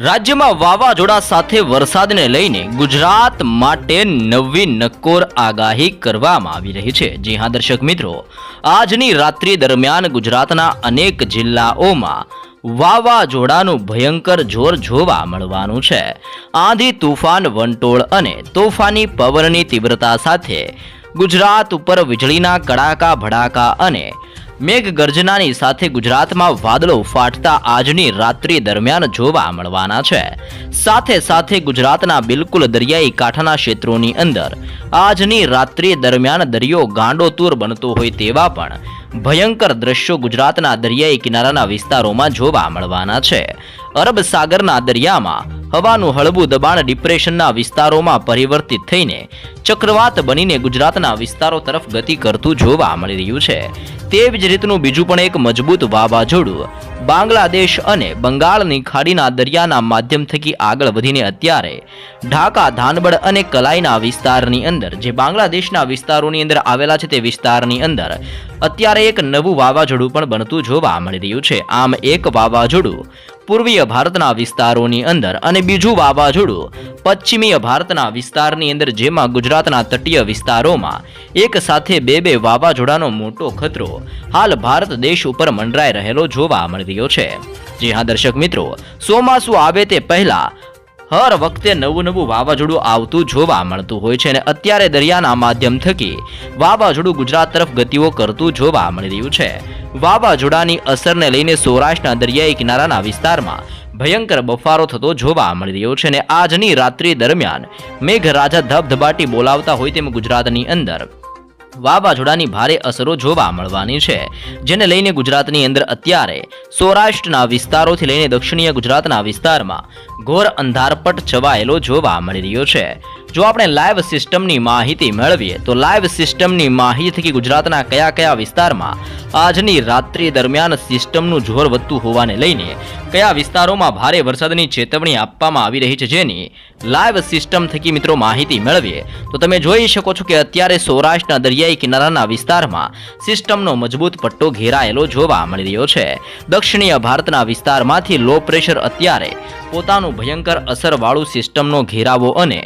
રાજ્યમાં વાવાઝોડા સાથે વરસાદને લઈને ગુજરાત માટે નવી નક્કોર આગાહી કરવામાં આવી રહી છે. જી હા, દર્શક મિત્રો, આજની રાત્રિ દરમિયાન ગુજરાતના અનેક જિલ્લાઓમાં વાવાઝોડાનું ભયંકર જોર જોવા મળવાનું છે. આંધી તુફાન, વંટોળ અને તોફાની પવનની તીવ્રતા સાથે ગુજરાત ઉપર વીજળીના કડાકા, ભડાકા અને મેઘગર્જનાની સાથે ગુજરાતમાં વાદળો ફાટતા આજની રાત્રિ દરમિયાન જોવા મળવાના છે. સાથે સાથે ગુજરાતના બિલકુલ દરિયાઈ કાંઠાના ક્ષેત્રોની અંદર આજની રાત્રિ દરમિયાન દરિયો ગાંડોતૂર બનતો હોય તેવા પણ ભયંકર દ્રશ્યો ગુજરાતના દરિયાઈ કિનારાના વિસ્તારોમાં જોવા મળવાના છે. અરબ સાગરના દરિયામાં હવાનું હળવું દબાણ ડિપ્રેશનના વિસ્તારોમાં પરિવર્તિત થઈને ચક્રવાત બનીને ગુજરાતના વિસ્તારો તરફ ગતિ કરતું જોવા મળી રહ્યું છે. તેવી જ રીતનું બીજું પણ એક મજબૂત વાવાઝોડું બાંગ્લાદેશ અને બંગાળની ખાડીના દરિયાના માધ્યમ થકી આગળ વધીને અત્યારે ઢાકા ધાનબડ અને કલાઈના વિસ્તારની અંદર, જે બાંગ્લાદેશના વિસ્તારોની અંદર આવેલા છે તે વિસ્તારની અંદર, અત્યારે એક નવું વાવાઝોડું પણ બનતું જોવા મળી રહ્યું છે. આમ એક વાવાઝોડું પૂર્વીય ભારતના વિસ્તારોની અંદર અને બીજું વાવાઝોડું પશ્ચિમીય ભારતના વિસ્તારની અંદર, જેમાં ગુજરાતના તટીય વિસ્તારોમાં એક સાથે બે બે વાવાઝોડાનો મોટો ખતરો હાલ ભારત દેશ ઉપર મંડરાઈ રહેલો જોવા મળી રહ્યો છે. જી હા, દર્શક મિત્રો ચોમાસું આવે તે પહેલા હર વખતે નવું નવું વાવાઝોડું આવતું જોવા મળતું હોય છે અને અત્યારે દરિયાના માધ્યમ થકી વાવાઝોડું ગુજરાત તરફ ગતિઓ કરતું જોવા મળી રહ્યું છે. વાવાઝોડાની અસરને લઈને સૌરાષ્ટ્રના દરિયાઈ કિનારાના વિસ્તારમાં ભયંકર બફારો થતો જોવા મળી રહ્યો છે અને આજની રાત્રિ દરમિયાન મેઘરાજા ધબધબાટી બોલાવતા હોય તેમ ગુજરાતની અંદર વાવાઝોડાની ભારે અસરો જોવા મળવાની છે, જેને લઈને ગુજરાતની અંદર અત્યારે સૌરાષ્ટ્રના વિસ્તારોથી લઈને દક્ષિણીય ગુજરાતના વિસ્તારમાં ઘોર અંધારપટ છવાયેલો જોવા મળી રહ્યો છે. જો આપણે લાઈવ સિસ્ટમની માહિતી મેળવીએ, તો લાઈવ સિસ્ટમની માહિતી થકી ગુજરાતના કયા કયા વિસ્તારમાં આજની રાત્રિ દરમિયાન સિસ્ટમનું જોર વધતું હોવાને લઈને કયા વિસ્તારોમાં ભારે વરસાદની ચેતવણી આપવામાં આવી રહી છે જેની લાઈવ સિસ્ટમ થકી મિત્રો માહિતી મેળવીએ, તો તમે જોઈ શકો છો કે અત્યારે સૌરાષ્ટ્રના દરિયાઈ કિનારાના વિસ્તારમાં સિસ્ટમનો મજબૂત પટ્ટો ઘેરાયેલો જોવા મળી રહ્યો છે. દક્ષિણીય ભારતના વિસ્તારમાંથી લો પ્રેશર અત્યારે પોતાનું ભયંકર અસરવાળું સિસ્ટમનો ઘેરાવો અને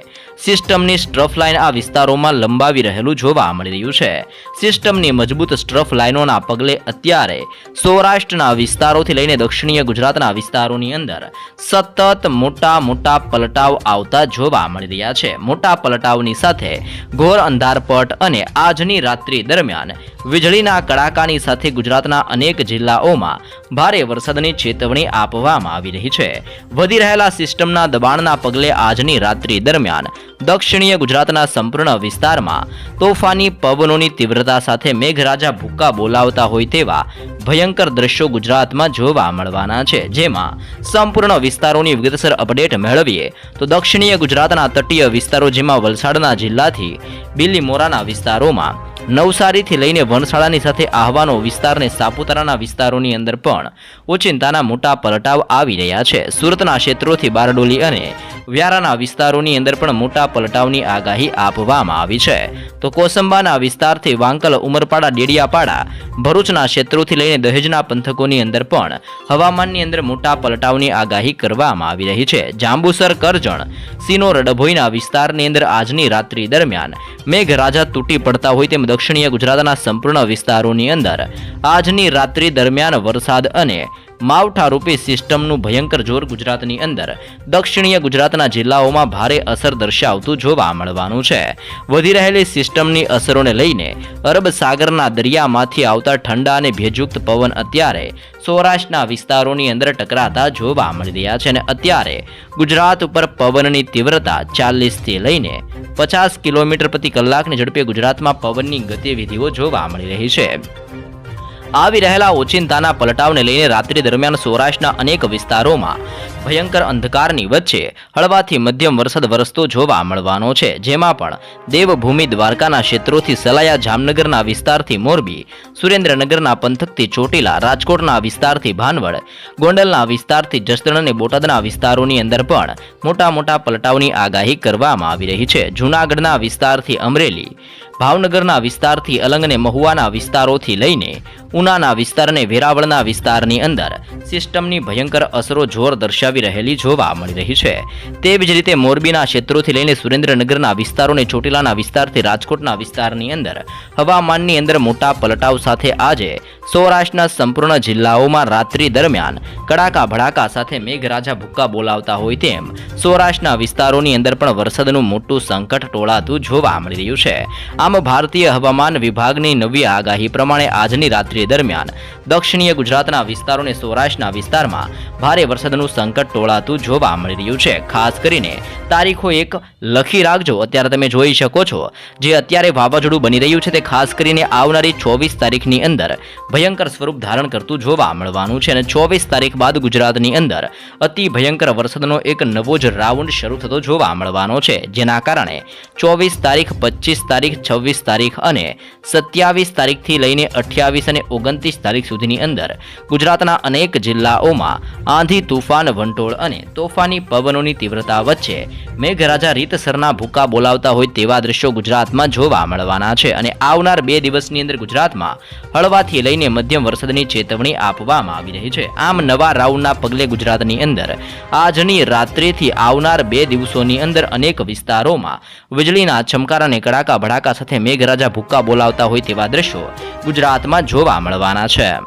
સિસ્ટમની સ્ટ્રફ લાઇન આ વિસ્તારોમાં લંબાવી રહેલું જોવા મળી રહ્યું છે. સિસ્ટમની મજબૂત સ્ટ્રફ લાઇનોના પગલે અત્યારે સૌરાષ્ટ્રના વિસ્તારોથી લઈને દક્ષિણીય ગુજરાતના વિસ્તારોની અંદર સતત મોટા મોટા પલટાવ આવતા જોવા મળી રહ્યા છે. મોટા પલટાવની સાથે ઘોર અંધારપટ અને આજની રાત્રિ દરમિયાન વીજળીના કડાકાની સાથે ગુજરાતના અનેક જિલ્લાઓમાં ભારે વરસાદની ચેતવણી આપવામાં આવી રહી છે. વધી રહેલા સિસ્ટમના દબાણના પગલે આજની રાત્રિ દરમિયાન દક્ષિણીય ગુજરાતના સંપૂર્ણ વિસ્તારમાં તોફાની પવનોની તીવ્રતા સાથે મેઘરાજા ભૂક્કા બોલાવતા હોય તેવા ભયંકર દ્રશ્યો ગુજરાતમાં જોવા મળવાના છે. જેમાં સંપૂર્ણ વિસ્તારોની વિગતસર અપડેટ મેળવીએ તો દક્ષિણીય ગુજરાતના તટીય વિસ્તારો જેમાં વલસાડના જિલ્લાથી બિલીમોરાના વિસ્તારોમાં નવસારીથી લઈને વનશાળાની સાથે આહવાનો વિસ્તારને સાપુતારાના વિસ્તારોની અંદર પણ ઓચિંતાના મોટા પલટાવ આવી રહ્યા છે. સુરતના ક્ષેત્રોથી બારડોલી અને વ્યારાના વિસ્તારોની અંદર પણ મોટા પલટાવની આગાહી આપવામાં આવી છે. તો કોસંબાના વિસ્તારથી વાંકલ ઉમરપાડા ડેડિયાપાડા ભરૂચના ક્ષેત્રોથી લઈને દહેજના પંથકોની અંદર પણ હવામાનની અંદર મોટા પલટાવની આગાહી કરવામાં આવી રહી છે. જાંબુસર, કરજણ, સિનોર, ડભોઈના વિસ્તારની અંદર આજની રાત્રિ દરમિયાન મેઘરાજા તૂટી પડતા હોય તેમ દક્ષિણીય ગુજરાતના સંપૂર્ણ વિસ્તારોની અંદર આજની રાત્રિ દરમિયાન વરસાદ અને માવઠા રૂપી સિસ્ટમનું ભયંકર જોર ગુજરાતની અંદર. દક્ષિણીય ગુજરાતના જિલ્લાઓમાં ભારે અસર દર્શાવતું જોવા મળવાનું છે. વધી રહેલી સિસ્ટમની અસરોને લઈને અરબ સાગરના દરિયામાંથી આવતા ઠંડા અને ભેજયુક્ત પવન અત્યારે સૌરાષ્ટ્રના વિસ્તારોની અંદર ટકરાતા જોવા મળી રહ્યા છે અને અત્યારે ગુજરાત ઉપર પવનની તીવ્રતા ચાલીસથી લઈને પચાસ કિલોમીટર પ્રતિ કલાકની ઝડપે ગુજરાતમાં પવનની ગતિવિધિઓ જોવા મળી રહી છે. આવી રહેલા ઓચિંતાના પલટાવને લઈને રાત્રિ દરમિયાન સૌરાષ્ટ્રના અનેક વિસ્તારોમાં ભયંકર અંધકારની વચ્ચે હળવાથી મધ્યમ વરસાદ વરસતો જોવા મળવાનો છે. જેમાં પણ દેવભૂમિ દ્વારકાના ક્ષેત્રોથી સલાયા જામનગરના વિસ્તારથી મોરબી, સુરેન્દ્રનગરના પંથકથી ચોટીલા, રાજકોટના વિસ્તારથી ભાનવડ, ગોંડલના વિસ્તારથી જસદણ અને બોટાદના વિસ્તારોની અંદર પણ મોટા મોટા પલટાવની આગાહી કરવામાં આવી રહી છે. જૂનાગઢના વિસ્તારથી અમરેલી ભાવનગરના વિસ્તારથી અલંગને મહુવાના વિસ્તારોથી લઈને ઉનાના વિસ્તારને વેરાવળના વિસ્તારની અંદર સિસ્ટમની ભયંકર અસરો જોર દર્શાવી રહેલી જોવા મળી રહી છે. તેવી જ રીતે મોરબીના ક્ષેત્રોથી લઈને સુરેન્દ્રનગરના વિસ્તારોને ચોટીલાના વિસ્તારથી રાજકોટના વિસ્તારની અંદર હવામાનની અંદર મોટા પલટાવ સાથે આજે સૌરાષ્ટ્રના સંપૂર્ણ જિલ્લાઓમાં રાત્રિ દરમિયાન કડાકા ભડાકા સાથે મેઘરાજા ભૂક્કા બોલાવતા હોય તેમ સૌરાષ્ટ્રના વિસ્તારોની અંદર પણ વરસાદનું મોટું સંકટ ટોળાતું જોવા મળી રહ્યું છે. આમ ભારતીય હવામાન વિભાગની નવી આગાહી પ્રમાણે આજની રાત્રિ દરમિયાન દક્ષિણીય ગુજરાતના વિસ્તારો અને સૌરાષ્ટ્રના વિસ્તારમાં ભારે વરસાદનું સંકટ ટોળાતું જોવા મળી રહ્યું છે. ખાસ કરીને તારીખો એક લખી રાખજો. અત્યારે તમે જોઈ શકો છો જે અત્યારે વાવાઝોડું બની રહ્યું છે તે ખાસ કરીને આવનારી ચોવીસ તારીખની અંદર ભયંકર સ્વરૂપ ધારણ કરતું જોવા મળવાનું છે અને ચોવીસ તારીખ બાદ ગુજરાતની અંદર અતિ ભયંકર વરસાદનો એક નવો જ રાઉન્ડ શરૂ થતો જોવા મળવાનો છે. જેના કારણે ચોવીસ તારીખ, પચીસ તારીખ છવ્વીસ તારીખ અને સત્યાવીસ તારીખથી લઈને અઠ્યાવીસ અને ઓગણત્રીસ તારીખ સુધીની અંદર ગુજરાતના અનેક જિલ્લાઓમાં આંધી તુફાન, વંટોળ અને તોફાની પવનોની તીવ્રતા વચ્ચે મેઘરાજા રીતસરના ભૂકા બોલાવતા હોય તેવા દ્રશ્યો ગુજરાતમાં જોવા મળવાના છે અને આવનાર બે દિવસની અંદર ગુજરાતમાં હળવાથી લઈને મધ્યમ વરસાદની ચેતવણી આપવામાં આવી રહી છે. આમ નવા રાઉન્ડના પગલે ગુજરાતની અંદર આજની રાત્રિથી આવનાર બે દિવસોની અંદર અનેક વિસ્તારોમાં વીજળીના ચમકારા અને કડાકા ભડાકા સાથે મેઘરાજા ભૂક્કા બોલાવતા હોય તેવા દ્રશ્યો ગુજરાતમાં જોવા મળવાના છે.